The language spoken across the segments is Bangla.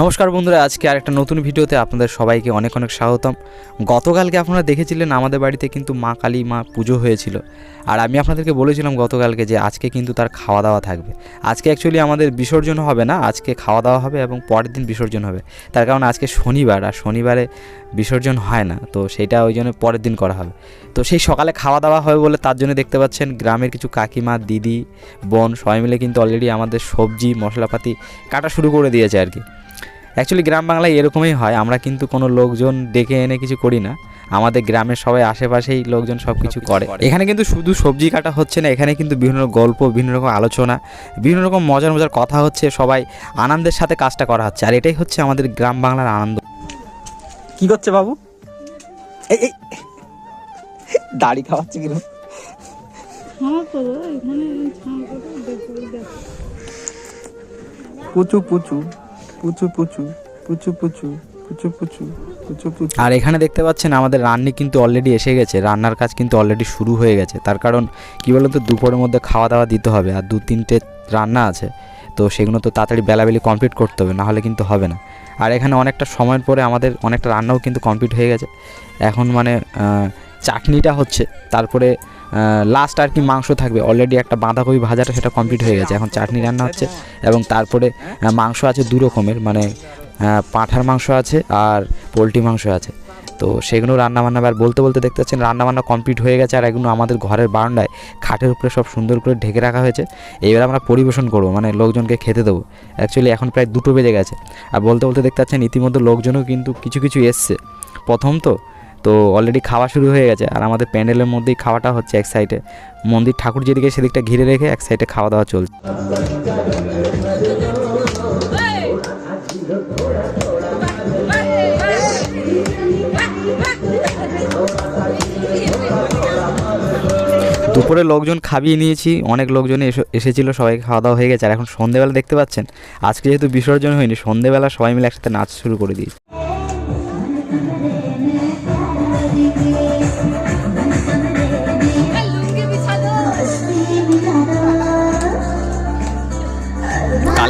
নমস্কার বন্ধুরা, আজকে আর একটা নতুন ভিডিওতে আপনাদের সবাইকে অনেক অনেক স্বাগতম। গতকালকে আপনারা দেখেছিলেন আমাদের বাড়িতে কিন্তু মা কালী মা পুজো হয়েছিল। আর আমি আপনাদেরকে বলেছিলাম গতকালকে যে আজকে কিন্তু তার খাওয়া দাওয়া থাকবে। আজকে অ্যাকচুয়ালি আমাদের বিসর্জন হবে না, আজকে খাওয়া দাওয়া হবে এবং পরের দিন বিসর্জন হবে। তার কারণ আজকে শনিবার, আর শনিবারে বিসর্জন হয় না। তো সেটা ওই জন্য পরের দিন করা হবে। তো সেই সকালে খাওয়া দাওয়া হবে বলে তার জন্য দেখতে পাচ্ছেন গ্রামের কিছু কাকিমা, দিদি, বোন সবাই মিলে কিন্তু অলরেডি আমাদের সবজি, মশলাপাতি কাটা শুরু করে দিয়েছে আর কি। অ্যাকচুয়ালি গ্রাম বাংলায় এরকমই হয়। আমরা কিন্তু কোনো লোকজন ডেকে এনে কিছু করি না। আমাদের গ্রামের সবাই আশেপাশেই লোকজন সব কিছু করে। এখানে কিন্তু শুধু সবজি কাটা হচ্ছে না এখানে কিন্তু বিভিন্ন রকম গল্প বিভিন্ন রকম আলোচনা বিভিন্ন রকম মজার মজার কথা হচ্ছে সবাই আনন্দের সাথে কাজটা করা হচ্ছে। আর এটাই হচ্ছে আমাদের গ্রাম বাংলার আনন্দ। কি করছে বাবু? এই এই দাড়ি খাওয়াচ্ছে দেখো। পুচু পুচু। পুচু পুচু পুচু পুচু পুচু পুচু আর এখানে দেখতে পাচ্ছেন আমাদের রান্নি কিন্তু অলরেডি এসে গেছে, রান্নার কাজ কিন্তু অলরেডি শুরু হয়ে গেছে। তার কারণ কী বলতো, দুপুরের মধ্যে খাওয়া দাওয়া দিতে হবে আর দু তিনটে রান্না আছে, তো সেগুলো তো তাড়াতাড়ি বেলাবেলি কমপ্লিট করতে হবে, নাহলে কিন্তু হবে না। আর এখানে অনেকটা সময়ের পরে আমাদের অনেকটা রান্নাও কিন্তু কমপ্লিট হয়ে গেছে। এখন মানে চাটনিটা হচ্ছে, তারপরে লাস্ট আর কি মাংস থাকবে। অলরেডি একটা বাঁধাকপি ভাজাটা সেটা কমপ্লিট হয়ে গেছে। এখন চাটনি রান্না হচ্ছে এবং তারপরে মাংস আছে দু রকমের। মানে পাঁঠার মাংস আছে আর পোলট্রি মাংস আছে। তো সেগুলো রান্নাবান্না আর বলতে বলতে দেখতে পাচ্ছেন, রান্নাবান্না কমপ্লিট হয়ে গেছে আর এগুলো আমাদের ঘরের বারান্দায় খাটের উপরে সব সুন্দর করে ঢেকে রাখা হয়েছে। এইবার আমরা পরিবেশন করব মানে লোকজনকে খেতে দেবো। অ্যাকচুয়ালি এখন প্রায় দুটো বেজে গেছে। আর বলতে বলতে দেখতে পাচ্ছেন, ইতিমধ্যে লোকজনও কিন্তু কিছু কিছু এসছে। প্রথম তো তো অলরেডি খাওয়া শুরু হয়ে গেছে। আর আমাদের প্যান্ডেলের মধ্যেই খাওয়াটা হচ্ছে এক সাইডে মন্দির ঠাকুর যেদিকে সেদিকটা ঘিরে রেখে এক সাইডে খাওয়া দাওয়া চলছে। দুপুরে লোকজন খাবিয়ে নিয়েছি। অনেক লোকজন এসে- এসেছিল, সবাই খাওয়া দাওয়া হয়ে গেছে। আর এখন সন্ধেবেলা দেখতে পাচ্ছেন, আজকে যেহেতু বিসর্জন হয়নি, সন্ধেবেলা সবাই মিলে একসাথে নাচ শুরু করে দিয়েছি।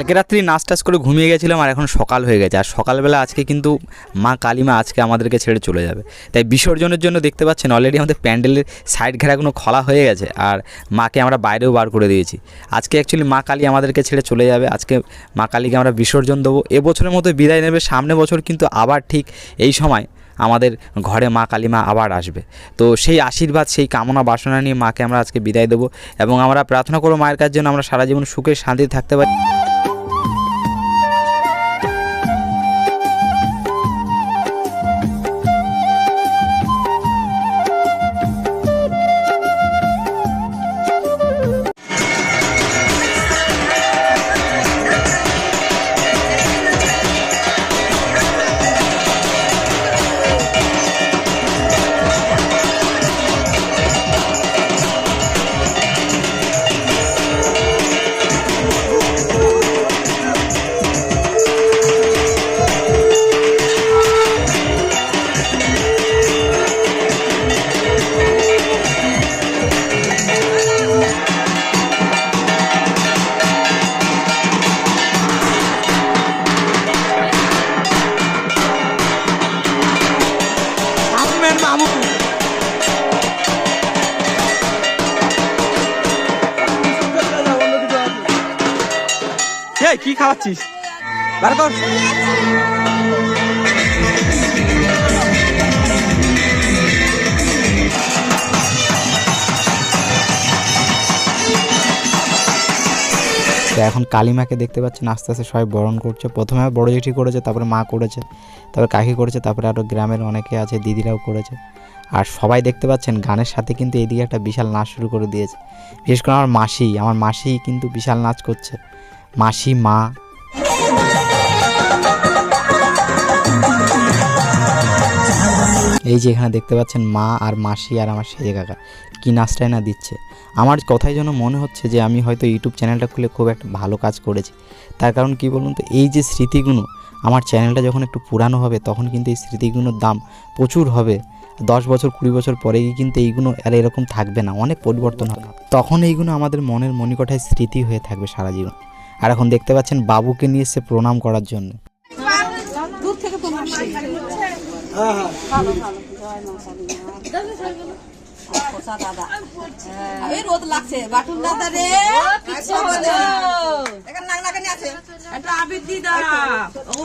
কালকে রাত্রি নাচ টাচ করে ঘুমিয়ে গেছিলাম আর এখন সকাল হয়ে গেছে। আর সকালবেলা আজকে কিন্তু মা কালীমা আজকে আমাদেরকে ছেড়ে চলে যাবে। তাই বিসর্জনের জন্য দেখতে পাচ্ছেন অলরেডি আমাদের প্যান্ডেলের সাইড ঘেরাগুলো খোলা হয়ে গেছে আর মাকে আমরা বাইরেও বার করে দিয়েছি। আজকে অ্যাকচুয়ালি মা কালী আমাদেরকে ছেড়ে চলে যাবে। আজকে মা কালীকে আমরা বিসর্জন দেবো। এবছরের মতো বিদায় নেবে। সামনে বছর কিন্তু আবার ঠিক এই সময় আমাদের ঘরে মা কালীমা আবার আসবে। তো সেই আশীর্বাদ, সেই কামনা, বাসনা নিয়ে মাকে আমরা আজকে বিদায় দেবো এবং আমরা প্রার্থনা করব মায়ের কাছে যেন আমরা সারা জীবন সুখে শান্তিতে থাকতে পারি। এই, কি খাওয়াচ্ছিস? বার কর। তো এখন কালিমাকে দেখতে পাচ্ছেন, আস্তে আস্তে সবাই বরণ করছে। প্রথমে বড় জেঠি করেছে, তারপরে মা করেছে, তারপরে কাকি করেছে, তারপরে আরও গ্রামের অনেকে আছে, দিদিরাও করেছে। আর সবাই দেখতে পাচ্ছেন, গানের সাথে কিন্তু এদিকে একটা বিশাল নাচ শুরু করে দিয়েছে। বিশেষ করে আমার মাসি আমার মাসি কিন্তু বিশাল নাচ করছে। মাসি, মা। এই যে এখানে দেখতে পাচ্ছেন মা আর মাসি আর আমার সেজে কাকা। কী নাচটাই না দিচ্ছে। আমার কথাই যেন মনে হচ্ছে যে আমি হয়তো ইউটিউব চ্যানেলটা খুলে খুব একটা ভালো কাজ করেছি। তার কারণ কি বলুন তো, এই যে স্মৃতিগুলো আমার চ্যানেলটা যখন একটু পুরানো হবে, তখন কিন্তু এই স্মৃতিগুলোর দাম প্রচুর হবে। দশ বছর, কুড়ি বছর পরে গিয়ে কিন্তু এইগুলো আর এরকম থাকবে না, অনেক পরিবর্তন হবে। তখন এইগুলো আমাদের মনের মনিকঠায় স্মৃতি হয়ে থাকবে সারা জীবন। আর এখন দেখতে পাচ্ছেন বাবুকে নিয়ে এসে প্রণাম করার জন্য।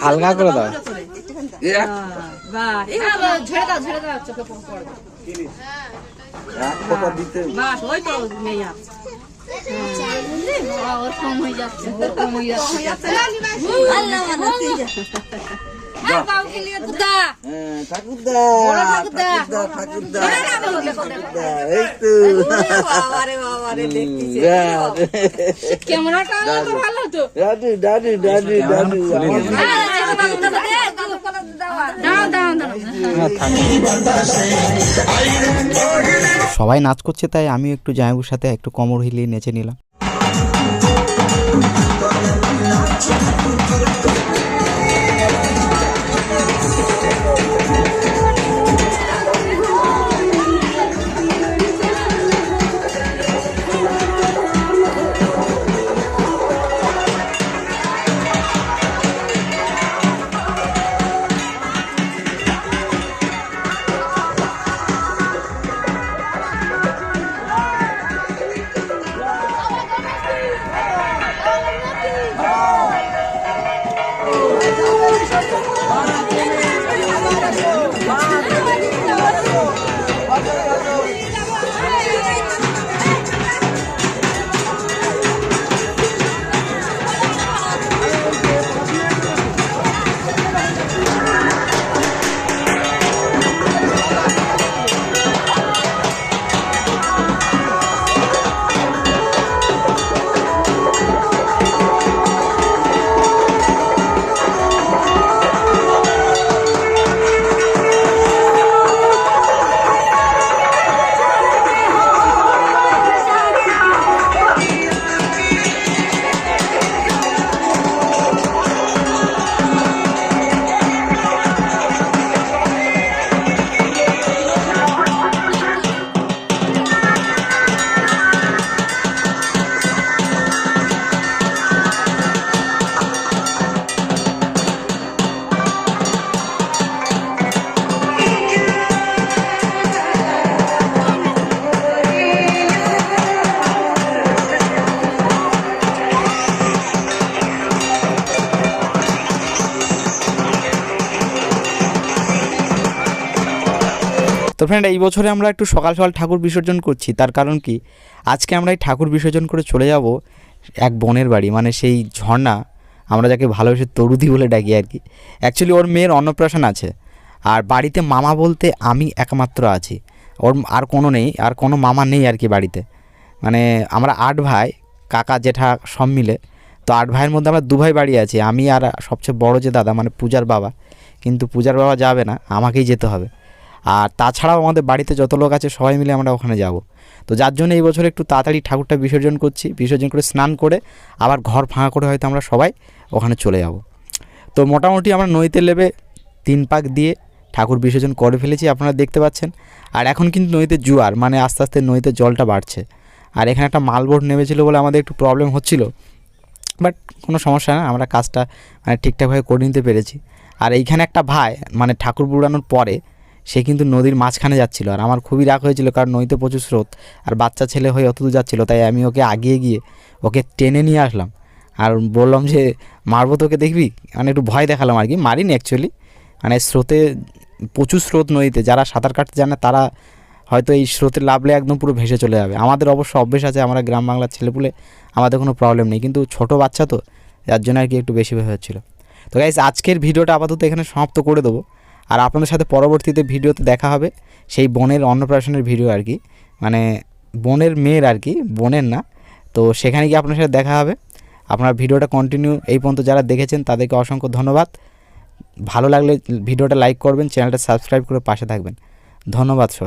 হালকা করে দাও। তো হয়ে তো ক্যামেরাটা ভালো হতো দাদু দাদু দাদু দাদু দাও দাও দাও সবাই নাচ করছে তাই আমি একটু জামাইবুর সাথে একটু কমর হিলিয়ে নেচে নিলাম। তো ফ্রেন্ড এই বছরে আমরা একটু সকাল সকাল ঠাকুর বিসর্জন করছি। তার কারণ কি? আজকে আমরা এই ঠাকুর বিসর্জন করে চলে যাব এক বোনের বাড়ি মানে সেই ঝর্ণা, আমরা যাকে ভালোবেসে তরুদি বলে ডাকি আর কি। অ্যাকচুয়ালি ওর মেয়ের অন্নপ্রাশন আছে। আর বাড়িতে মামা বলতে আমি একমাত্র আছি। ওর আর কোনো নেই, আর কোনো মামা নেই আর কি বাড়িতে। মানে আমরা আট ভাই, কাকা, জেঠা সব মিলে। তো আট ভাইয়ের মধ্যে আমরা দু ভাই বাড়ি আছি। আমি আর সবচেয়ে বড় যে দাদা মানে পূজার বাবা। কিন্তু পূজার বাবা যাবে না, আমাকেই যেতে হবে। আর তাছাড়াও আমাদের বাড়িতে যত লোক আছে সবাই মিলে আমরা ওখানে যাব। তো যার জন্য এই বছর একটু তাড়াতাড়ি ঠাকুরটা বিসর্জন করছি। বিসর্জন করে স্নান করে আবার ঘর ফাঁকা করে হয়তো আমরা সবাই ওখানে চলে যাব। তো মোটামুটি আমরা নদীতে লেবে তিন পাক দিয়ে ঠাকুর বিসর্জন করে ফেলেছি, আপনারা দেখতে পাচ্ছেন। আর এখন কিন্তু নদীতে জোয়ার মানে আস্তে আস্তে নদীতে জলটা বাড়ছে। আর এখানে একটা মালবোট নেমেছিল বলে আমাদের একটু প্রবলেম হচ্ছিল। বাট কোনো সমস্যা না, আমরা কাজটা মানে ঠিকঠাকভাবে করে নিতে পেরেছি। আর এইখানে একটা ভাই মানে ঠাকুর বুড়ানোর পরে সে কিন্তু নদীর মাঝখানে যাচ্ছিল। আর আমার খুবই রাগ হয়েছিল, কারণ নদীতে প্রচুর স্রোত, আর বাচ্চা ছেলে হয়ে অতদূর যাচ্ছিল, তাই আমি ওকে আগিয়ে গিয়ে ওকে টেনে নিয়ে আসলাম। আর বললাম যে, মারবো তোকে দেখবি? মানে একটু ভয় দেখালাম আর কি, মারিনি অ্যাকচুয়ালি মানে স্রোতে, প্রচুর স্রোত নদীতে, যারা সাঁতার কাটতে জানে তারা হয়তো এই স্রোতে লাভলে একদম পুরো ভেসে চলে যাবে। আমাদের অবশ্য অভ্যেস আছে, আমরা গ্রাম বাংলার ছেলেপুলে আমাদের কোনো প্রবলেম নেই, কিন্তু ছোট বাচ্চা তো, যার জন্য আর কি একটু বেশি ভয় হচ্ছিল। তো গাইজ আজকের ভিডিওটা আপাতত এখানে সমাপ্ত করে দেবো। আর আপনাদের সাথে পরবর্তীতে ভিডিওতে দেখা হবে সেই বোনের অন্নপ্রাশনের ভিডিও আর কি। মানে বোনের মেয়ের আর কি, বোনের না। তো সেখানে গিয়ে আপনার সাথে দেখা হবে। আপনার ভিডিওটা কন্টিনিউ এই পর্যন্ত যারা দেখেছেন তাদেরকে অসংখ্য ধন্যবাদ। ভালো লাগলে ভিডিওটা লাইক করবেন, চ্যানেলটা সাবস্ক্রাইব করে পাশে থাকবেন। ধন্যবাদ সবাই।